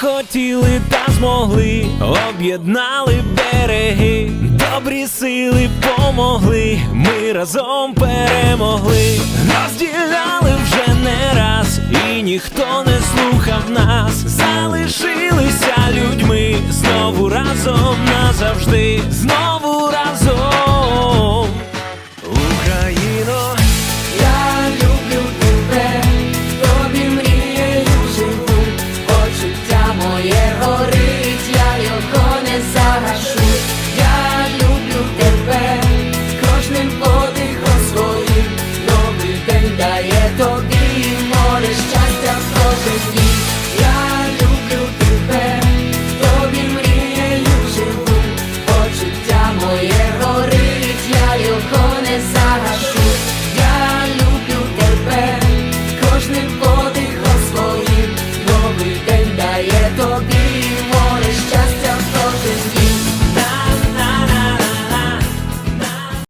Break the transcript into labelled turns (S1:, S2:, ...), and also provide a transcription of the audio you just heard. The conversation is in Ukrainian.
S1: хотіли та змогли, об'єднали береги, добрі сили помогли, ми разом перемогли, розділяли вже не раз, і ніхто не слухав нас, залишилися людьми знову разом назавжди, знову baby.